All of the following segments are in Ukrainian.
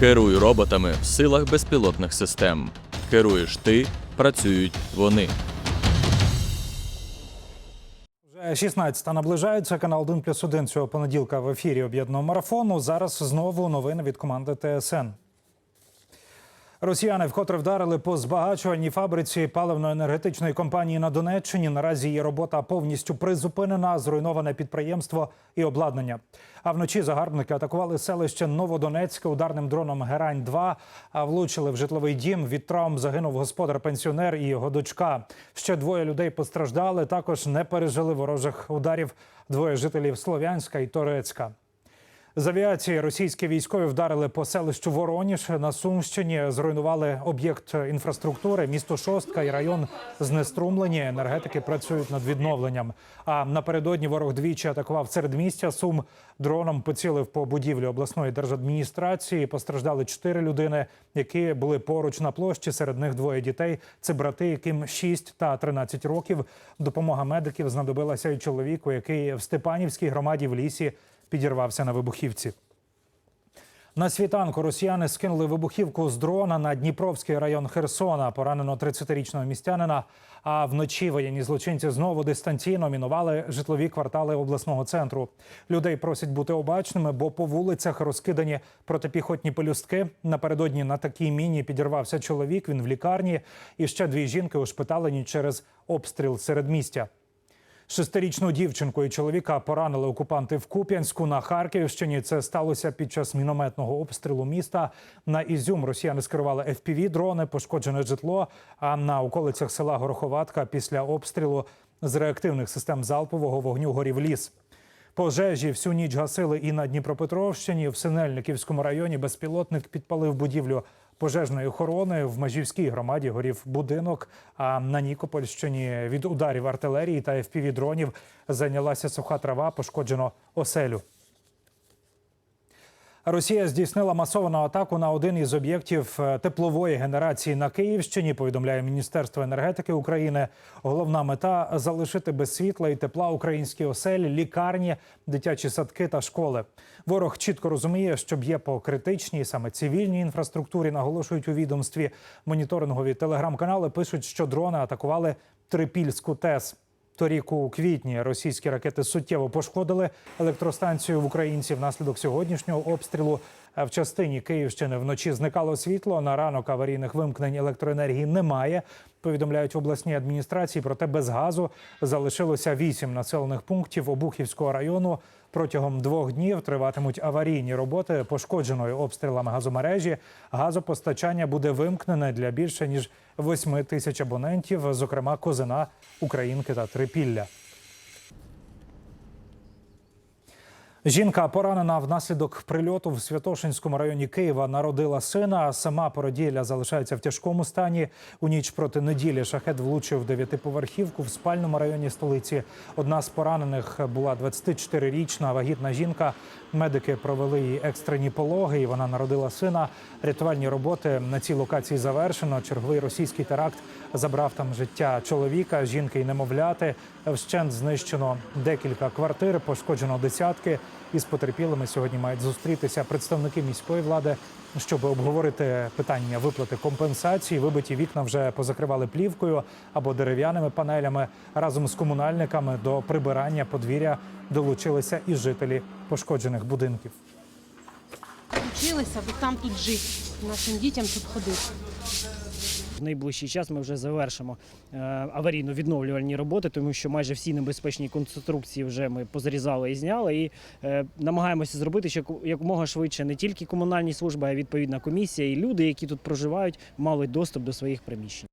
Керуй роботами в силах безпілотних систем. Керуєш ти, працюють вони. Вже 16 наближається. Канал 1 плюс 1 цього понеділка в ефірі об'єднаного марафону. Зараз знову новини від команди ТСН. Росіяни вкотре вдарили по збагачувальній фабриці паливно-енергетичної компанії на Донеччині. Наразі її робота повністю призупинена, зруйноване підприємство і обладнання. А вночі загарбники атакували селище Новодонецьке ударним дроном Герань 2 а влучили в житловий дім. Від травм загинув господар-пенсіонер і його дочка. Ще двоє людей постраждали. Також не пережили ворожих ударів. Двоє жителів Слов'янська і Торецька. З авіації російські військові вдарили по селищу Вороніж на Сумщині. Зруйнували об'єкт інфраструктури. Місто Шостка і район знеструмлені. Енергетики працюють над відновленням. А напередодні ворог двічі атакував середмістя Сум. Дроном поцілив по будівлі обласної держадміністрації. Постраждали чотири людини, які були поруч на площі. Серед них двоє дітей. Це брати, яким 6 та 13 років. Допомога медиків знадобилася і чоловіку, який в Степанівській громаді в лісі підірвався на вибухівці. На світанку росіяни скинули вибухівку з дрона на Дніпровський район Херсона. Поранено 30-річного містянина. А вночі воєнні злочинці знову дистанційно мінували житлові квартали обласного центру. Людей просять бути обачними, бо по вулицях розкидані протипіхотні пелюстки. Напередодні на такій міні підірвався чоловік. Він в лікарні. І ще дві жінки ушпиталені через обстріл середмістя. Шестирічну дівчинку і чоловіка поранили окупанти в Куп'янську на Харківщині. Це сталося під час мінометного обстрілу міста. На Ізюм росіяни скерували fpv дрони, пошкоджене житло. А на околицях села Гороховатка після обстрілу з реактивних систем залпового вогню горів ліс. Пожежі всю ніч гасили і на Дніпропетровщині. В Синельниківському районі безпілотник підпалив будівлю пожежної охорони. В Межівській громаді горів будинок. А на Нікопольщині від ударів артилерії та fpv дронів зайнялася суха трава, пошкоджено оселю. Росія здійснила масовану атаку на один із об'єктів е, теплової генерації на Київщині. Повідомляє Міністерство енергетики України. Головна мета залишити без світла і тепла українські оселі, лікарні, дитячі садки та школи. Ворог чітко розуміє, що б'є по критичній, саме цивільній інфраструктурі. Наголошують у відомстві. Моніторингові телеграм-канали пишуть, що дрони атакували Трипільську ТЕС. Торік у квітні російські ракети суттєво пошкодили електростанцію в Українці. Внаслідок сьогоднішнього обстрілу в частині Київщини вночі зникало світло. На ранок аварійних вимкнень електроенергії немає. Повідомляють в обласній адміністрації. Проте без газу залишилося вісім населених пунктів Обухівського району. Протягом двох днів триватимуть аварійні роботи пошкодженої обстрілами газомережі. Газопостачання буде вимкнене для більше ніж 8 тисяч абонентів, зокрема Козина, Українки та Трипілля. Жінка поранена внаслідок прильоту в Святошинському районі Києва. Народила сина. Сама породілля залишається в тяжкому стані. У ніч проти неділі шахет влучив дев'ятиповерхівку в спальному районі столиці. Одна з поранених була 24-річна вагітна жінка. Медики провели їй екстрені пологи. і Вона народила сина. Рятувальні роботи на цій локації завершено. Черговий російський теракт забрав там життя чоловіка, жінки і немовляти. Вщент знищено декілька квартир, пошкоджено десятки. Із потерпілими сьогодні мають зустрітися представники міської влади, щоб обговорити питання виплати компенсації. Вибиті вікна вже позакривали плівкою або дерев'яними панелями. Разом з комунальниками до прибирання подвір'я долучилися і жителі пошкоджених будинків. Вчилися, аби там тут жити, нашим дітям тут ходити. В найближчий час ми вже завершимо е, аварійно-відновлювальні роботи, тому що майже всі небезпечні конструкції вже ми позрізали і зняли. І е, намагаємося зробити, щоб якомога швидше не тільки комунальні служби, а й відповідна комісія і люди, які тут проживають, мали доступ до своїх приміщень.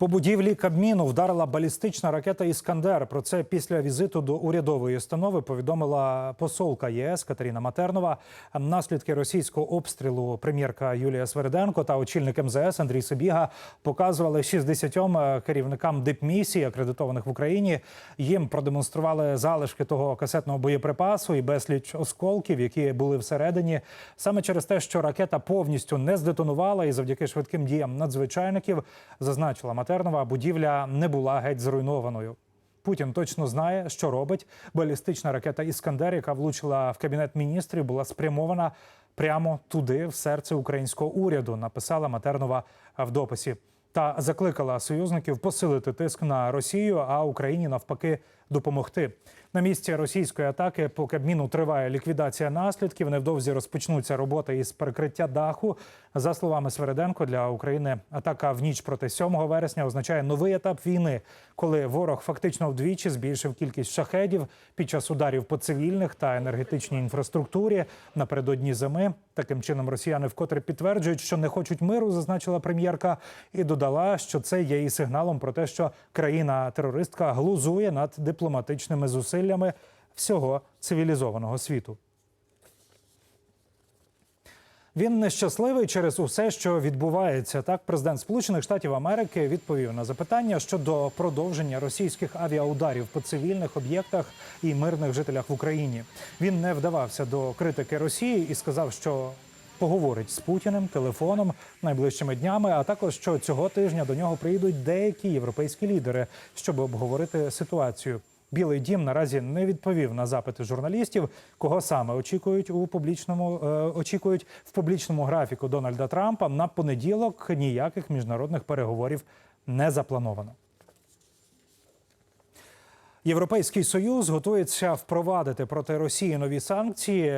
По будівлі Кабміну вдарила балістична ракета Іскандер. Про це після візиту до урядової установи повідомила посолка ЄС Катерина Матернова. Наслідки російського обстрілу прем'єрка Юлія Свериденко та очільник МЗС Андрій Собіга показували 60 керівникам дипмісії, акредитованих в Україні. Їм продемонстрували залишки того касетного боєприпасу і безліч осколків, які були всередині. Саме через те, що ракета повністю не здетонувала, і завдяки швидким діям надзвичайників, зазначила Матернова, будівля не була геть зруйнованою. Путін точно знає, що робить. Балістична ракета Іскандер, яка влучила в кабінет міністрів, була спрямована прямо туди, в серце українського уряду. Написала Матернова в дописі та закликала союзників посилити тиск на Росію, а Україні навпаки допомогти. На місці російської атаки по Кабміну триває ліквідація наслідків. Невдовзі розпочнуться роботи із перекриття даху. За словами Свереденко, для України атака в ніч проти 7 вересня означає новий етап війни, коли ворог фактично вдвічі збільшив кількість шахедів під час ударів по цивільних та енергетичній інфраструктурі напередодні зими. Таким чином, росіяни вкотре підтверджують, що не хочуть миру, зазначила прем'єрка, і додала, що це є і сигналом про те, що країна-терористка глузує над дипломатичними зусиллями всього цивілізованого світу. Він нещасливий через усе, що відбувається. Так, президент Сполучених Штатів Америки відповів на запитання щодо продовження російських авіаударів по цивільних об'єктах і мирних жителях в Україні. Він не вдавався до критики Росії і сказав, що поговорить з Путіним телефоном найближчими днями. А також що цього тижня до нього приїдуть деякі європейські лідери, щоб обговорити ситуацію. Білий дім наразі не відповів на запити журналістів, кого саме очікують у публічному е, очікують в публічному графіку Дональда Трампа. На понеділок ніяких міжнародних переговорів не заплановано. Європейський союз готується впровадити проти Росії нові санкції.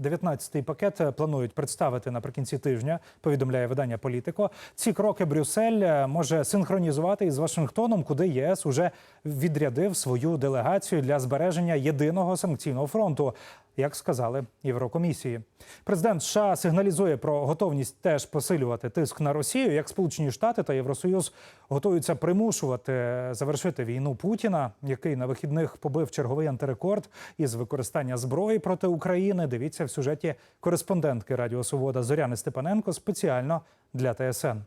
19-й пакет планують представити наприкінці тижня. Повідомляє видання Політико. Ці кроки Брюссель може синхронізувати із Вашингтоном, куди ЄС уже відрядив свою делегацію для збереження єдиного санкційного фронту. Як сказали Єврокомісії, президент США сигналізує про готовність теж посилювати тиск на Росію, як Сполучені Штати та Євросоюз готуються примушувати завершити війну Путіна, який на вихідних побив черговий антирекорд із використання зброї проти України. Дивіться в сюжеті кореспондентки Радіо Свобода Зоряни Степаненко спеціально для ТСН.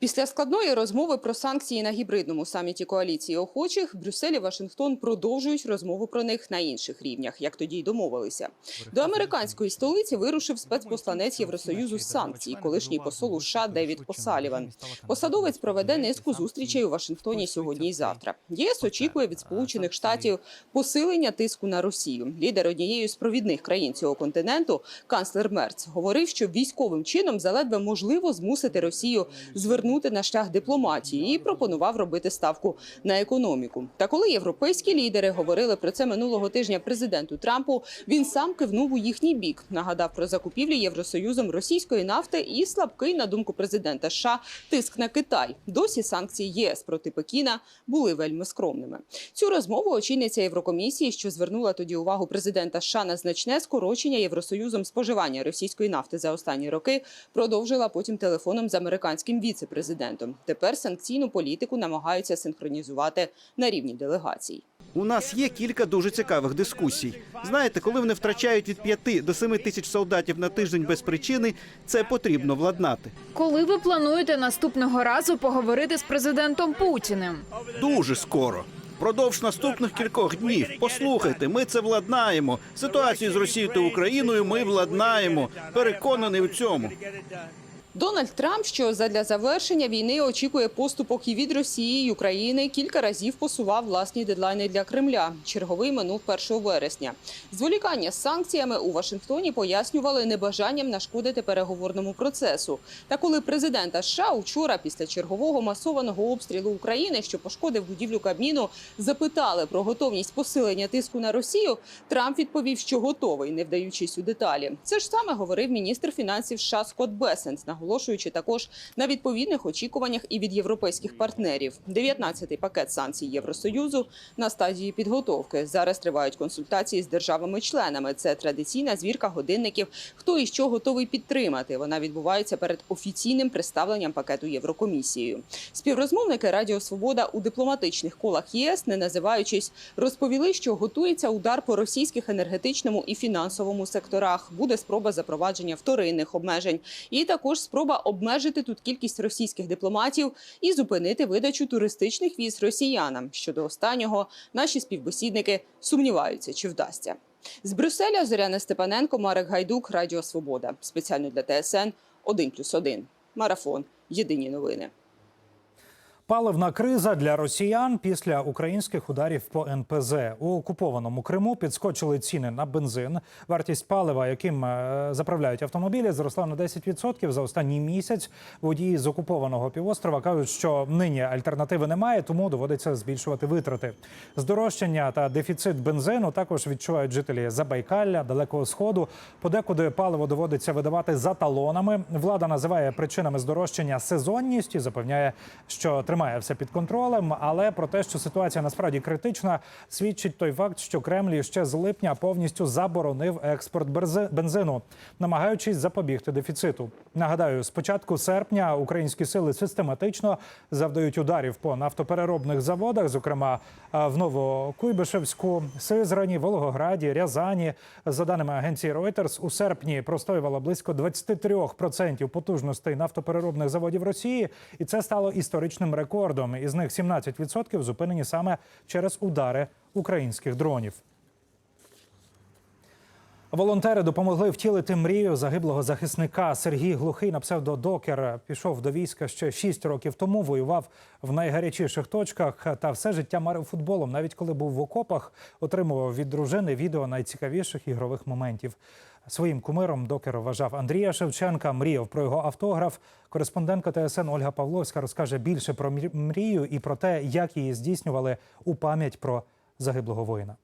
Після складної розмови про санкції на гібридному саміті коаліції охочих Брюссель і Вашингтон продовжують розмову про них на інших рівнях, як тоді й домовилися. До американської столиці вирушив спецпосланець Євросоюзу з санкцій, колишній посол у США Девід Осаліван. Посадовець проведе низку зустрічей у Вашингтоні сьогодні і завтра. ЄС очікує від Сполучених Штатів посилення тиску на Росію. Лідер однієї з провідних країн цього континенту, канцлер Мерц, говорив, що військовим чином заледве можливо змусити Росію звернути на шлях дипломатії і пропонував робити ставку на економіку. Та коли європейські лідери говорили про це минулого тижня президенту Трампу, він сам кивнув у їхній бік, нагадав про закупівлі Євросоюзом російської нафти і слабкий, на думку президента США, тиск на Китай. Досі санкції ЄС проти Пекіна були вельми скромними. Цю розмову очільниця Єврокомісії, що звернула тоді увагу президента США на значне скорочення Євросоюзом споживання російської нафти за останні роки, продовжила потім телефоном з американським віце-президентом. Тепер санкційну політику намагаються синхронізувати на рівні делегацій. У нас є кілька дуже цікавих дискусій. Знаєте, коли вони втрачають від 5 до 7 тисяч солдатів на тиждень без причини, це потрібно владнати. Коли ви плануєте наступного разу поговорити з президентом Путіним? Дуже скоро. Продовж наступних кількох днів. Послухайте, ми це владнаємо. Ситуацію з Росією та Україною ми владнаємо. Переконаний у цьому. Дональд Трамп, що задля завершення війни очікує поступок і від Росії і України, кілька разів посував власні дедлайни для Кремля. Черговий минув 1 вересня. Зволікання з санкціями у Вашингтоні пояснювали небажанням нашкодити переговорному процесу. Та коли президента США вчора, після чергового масованого обстрілу України, що пошкодив будівлю Кабміну, запитали про готовність посилення тиску на Росію, Трамп відповів, що готовий, не вдаючись у деталі. Це ж саме говорив міністр фінансів США Скотт Бесенс, наголошуючи також на відповідних очікуваннях і від європейських партнерів. 19-й пакет санкцій Євросоюзу на стадії підготовки. Зараз тривають консультації з державами-членами. Це традиційна звірка годинників. Хто і що готовий підтримати. Вона відбувається перед офіційним представленням пакету Єврокомісією. Співрозмовники Радіо Свобода у дипломатичних колах ЄС, не називаючись, розповіли, що готується удар по російських енергетичному і фінансовому секторах. Буде спроба запровадження вторинних обмежень, і також спроба обмежити тут кількість російських дипломатів і зупинити видачу туристичних віз росіянам. Щодо останнього наші співбесідники сумніваються, чи вдасться. З Брюсселя Зоряна Степаненко, Марек Гайдук, Радіо Свобода. Спеціально для ТСН 1+,1. Марафон. Єдині новини. Паливна криза для росіян після українських ударів по НПЗ у окупованому Криму підскочили ціни на бензин. Вартість палива, яким е, заправляють автомобілі, зросла на 10% за останній місяць. Водії з окупованого півострова кажуть, що нині альтернативи немає, тому доводиться збільшувати витрати. Здорожчання та дефіцит бензину також відчувають жителі Забайкалля, Далекого Сходу. Подекуди паливо доводиться видавати за талонами. Влада називає причинами здорожчання сезонність і запевняє, що тримає все під контролем. Але про те, що ситуація насправді критична, свідчить той факт, що Кремль ще з липня повністю заборонив експорт бензину, намагаючись запобігти дефіциту. Нагадаю, з початку серпня українські сили систематично завдають ударів по нафтопереробних заводах, зокрема е, в Новокуйбишевську, Сизрані, Волгограді, Рязані. За даними агенції Reuters, у серпні простоювало близько 23% потужностей нафтопереробних заводів Росії, і це стало історичним рекордом. Із них 17% зупинені саме через удари українських дронів. Волонтери допомогли втілити мрію загиблого захисника. Сергій Глухий на псевдодокер пішов до війська ще 6 років тому. Воював в найгарячіших точках та все життя марив футболом. Навіть коли був в окопах, отримував від дружини відео найцікавіших ігрових моментів. Своїм кумиром докер вважав Андрія Шевченка. Мріяв про його автограф. Кореспондентка ТСН Ольга Павловська розкаже більше про мрію і про те, як її здійснювали у пам'ять про загиблого воїна.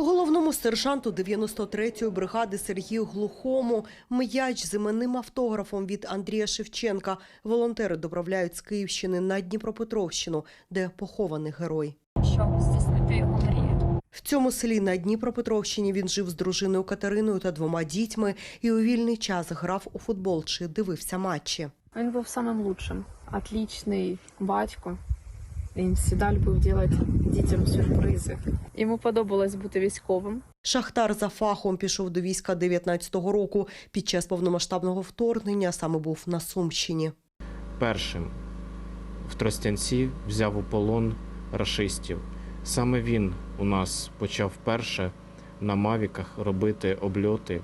Головному сержанту 93-ї бригади Сергію Глухому м'яч з іменним автографом від Андрія Шевченка волонтери доправляють з Київщини на Дніпропетровщину, де похований герой. щоб здійснити його мрію. В цьому селі на Дніпропетровщині він жив з дружиною Катериною та двома дітьми і у вільний час грав у футбол чи дивився матчі. Він був самим лучшим, отличний батько. Він завжди любив робити дітям сюрпризи. Йому подобалось бути військовим. Шахтар за фахом пішов до війська 19-го року. Під час повномасштабного вторгнення саме був на Сумщині. першим в Тростянці взяв у полон рашистів. Саме він у нас почав перше на мавіках робити обльоти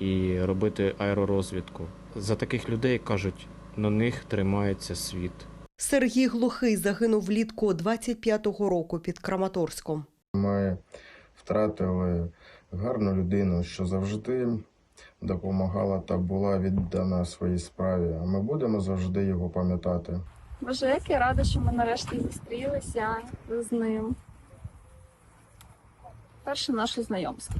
і робити аеророзвідку. За таких людей кажуть, на них тримається світ. Сергій Глухий загинув влітку 25-го року під Краматорськом. Ми втратили гарну людину, що завжди допомагала та була віддана своїй справі. А ми будемо завжди його пам'ятати. Боже, як я рада, що ми нарешті зустрілися з ним. Перше наше знайомство.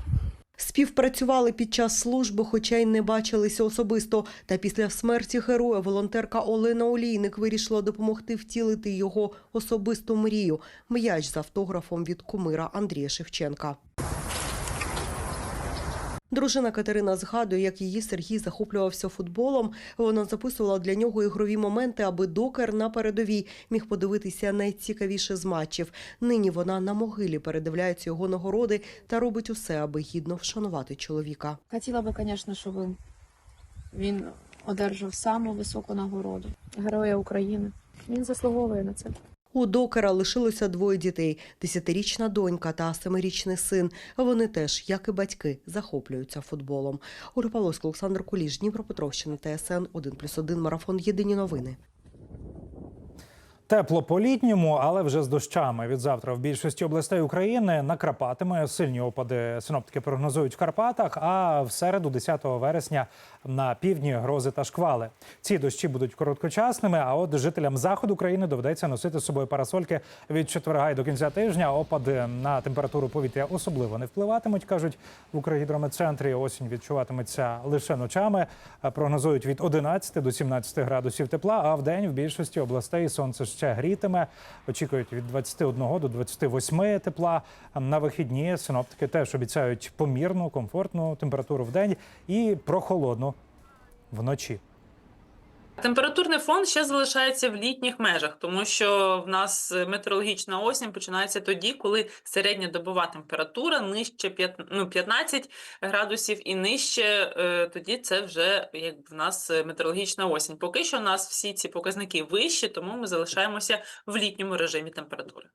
Співпрацювали під час служби, хоча й не бачилися особисто. Та після смерті героя волонтерка Олена Олійник вирішила допомогти втілити його особисту мрію – м'яч з автографом від кумира Андрія Шевченка. Дружина Катерина згадує, як її Сергій захоплювався футболом. Вона записувала для нього ігрові моменти, аби докер на передовій міг подивитися найцікавіше з матчів. Нині вона на могилі передивляється його нагороди та робить усе, аби гідно вшанувати чоловіка. Хотіла би, звісно, щоб він одержав саму високу нагороду Героя України. Він заслуговує на це. У докера лишилося двоє дітей: десятирічна донька та семирічний син. Вони теж, як і батьки, захоплюються футболом. Павловська, Олександр Куліш, Дніпропетровщина, ТСН 1+,1, Марафон. Єдині новини. Тепло по літньому, але вже з дощами. Від завтра в більшості областей України накрапатиме. Сильні опади синоптики прогнозують в Карпатах. А в середу, 10 вересня, на півдні грози та шквали. Ці дощі будуть короткочасними. А от жителям заходу країни доведеться носити з собою парасольки від четверга й до кінця тижня. Опади на температуру повітря особливо не впливатимуть, кажуть в Укргідрометцентрі. Осінь відчуватиметься лише ночами. Прогнозують від 11 до 17 градусів тепла. А в день в більшості областей сонце ще грітиме. Очікують від 21 до 28 тепла. На вихідні синоптики теж обіцяють помірну, комфортну температуру в день і прохолодну вночі. Температурний фон ще залишається в літніх межах, тому що в нас метеорологічна осінь починається тоді, коли середня добова температура нижче 5, ну, 15 градусів і нижче, е, тоді це вже як в нас е, метеорологічна осінь. Поки що у нас всі ці показники вищі, тому ми залишаємося в літньому режимі температури.